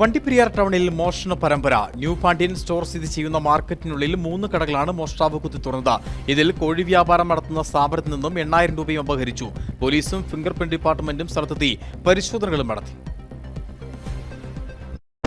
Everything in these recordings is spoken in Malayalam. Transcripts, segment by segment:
വണ്ടിപ്പെരിയാർ ടൗണിൽ മോഷണ പരമ്പര. ന്യൂ പാണ്ഡ്യൻ സ്റ്റോർ സ്ഥിതി ചെയ്യുന്ന മാർക്കറ്റിനുള്ളിൽ മൂന്ന് കടകളാണ് മോഷ്ടാവ് കുത്തി തുറന്നത് ഇതിൽ കോഴി വ്യാപാരം നടത്തുന്ന സ്ഥാപനത്തിൽ നിന്നും എണ്ണായിരം രൂപയും അപഹരിച്ചു. പോലീസും ഫിംഗർ പ്രിന്റ് ഡിപ്പാർട്ട്മെന്റും സ്ഥലത്തെത്തി പരിശോധനകളും നടത്തി.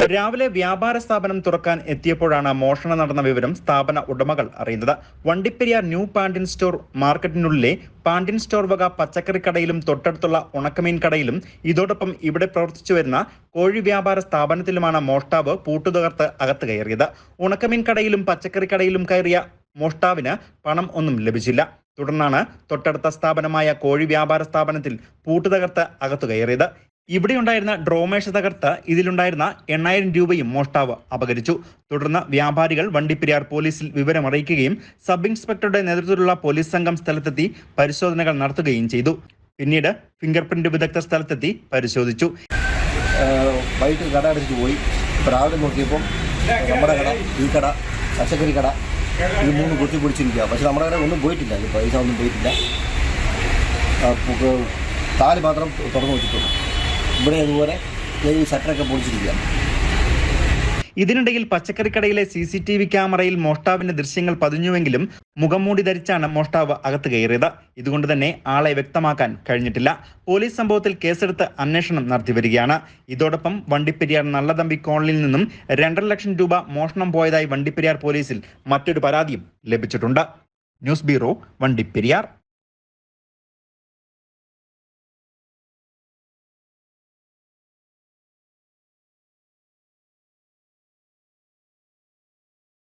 രാവിലെ വ്യാപാര സ്ഥാപനം തുറക്കാൻ എത്തിയപ്പോഴാണ് മോഷണം നടന്ന വിവരം സ്ഥാപന ഉടമകൾ അറിയുന്നത്. വണ്ടിപ്പെരിയാർ ന്യൂ പാൻഡിൻ സ്റ്റോർ മാർക്കറ്റിനുള്ളിലെ പാൻഡിൻ സ്റ്റോർ വക പച്ചക്കറി കടയിലും തൊട്ടടുത്തുള്ള ഉണക്കമീൻ കടയിലും ഇതോടൊപ്പം ഇവിടെ പ്രവർത്തിച്ചു വരുന്ന കോഴി വ്യാപാര സ്ഥാപനത്തിലുമാണ് മോഷ്ടാവ് പൂട്ടുതകർത്ത് അകത്ത് കയറിയത്. ഉണക്കമീൻ കടയിലും പച്ചക്കറി കടയിലും കയറിയ മോഷ്ടാവിന് പണം ഒന്നും ലഭിച്ചില്ല. തുടർന്നാണ് തൊട്ടടുത്ത സ്ഥാപനമായ കോഴി വ്യാപാര സ്ഥാപനത്തിൽ പൂട്ടുതകർത്ത് അകത്തു കയറിയത്. ഇവിടെയുണ്ടായിരുന്ന ഡ്രോമേഷ തകർത്ത് ഇതിലുണ്ടായിരുന്ന എണ്ണായിരം രൂപയും മോഷ്ടാവ് അപകരിച്ചു. തുടർന്ന് വ്യാപാരികൾ വണ്ടിപ്പെരിയാർ പോലീസിൽ വിവരമറിയിക്കുകയും സബ് ഇൻസ്പെക്ടറുടെ നേതൃത്വത്തിലുള്ള പോലീസ് സംഘം സ്ഥലത്തെത്തി പരിശോധനകൾ നടത്തുകയും ചെയ്തു. പിന്നീട് ഫിംഗർ പ്രിന്റ് വിദഗ്ധർ സ്ഥലത്തെത്തി പരിശോധിച്ചു. വൈകിട്ട് കട അടച്ചിട്ട് പോയി. രാവിലെ നോക്കിയപ്പോൾ നമ്മുടെ കട ഈ കട പച്ചക്കറി കട ഇത് മൂന്ന് കുത്തി പിടിച്ചിരിക്കുക പക്ഷെ നമ്മുടെ കട ഒന്നും പോയിട്ടില്ല. പൈസ ഒന്നും പോയിട്ടില്ല. താൽ മാത്രം തുറന്നു വെച്ചിട്ടുള്ളൂ ഇവിടെ അതുപോലെ ഈ ഷട്ടറൊക്കെ പൊളിച്ചിരിക്കുക. ഇതിനിടയിൽ പച്ചക്കറിക്കടയിലെ സി സി ടി വി ക്യാമറയിൽ മോഷ്ടാവിന്റെ ദൃശ്യങ്ങൾ പതിഞ്ഞുവെങ്കിലും മുഖംമൂടി ധരിച്ചാണ് മോഷ്ടാവ് അകത്ത് കയറിയത്. ഇതുകൊണ്ട് തന്നെ ആളെ വ്യക്തമാക്കാൻ കഴിഞ്ഞിട്ടില്ല. പോലീസ് സംഭവത്തിൽ കേസെടുത്ത് അന്വേഷണം നടത്തി വരികയാണ്. ഇതോടൊപ്പം വണ്ടിപ്പെരിയാർ നല്ലതമ്പി കോളനിയിൽ നിന്നും രണ്ടര ലക്ഷം രൂപ മോഷണം പോയതായി വണ്ടിപ്പെരിയാർ പോലീസിൽ മറ്റൊരു പരാതിയും ലഭിച്ചിട്ടുണ്ട്. News bureau Vandiperiyar.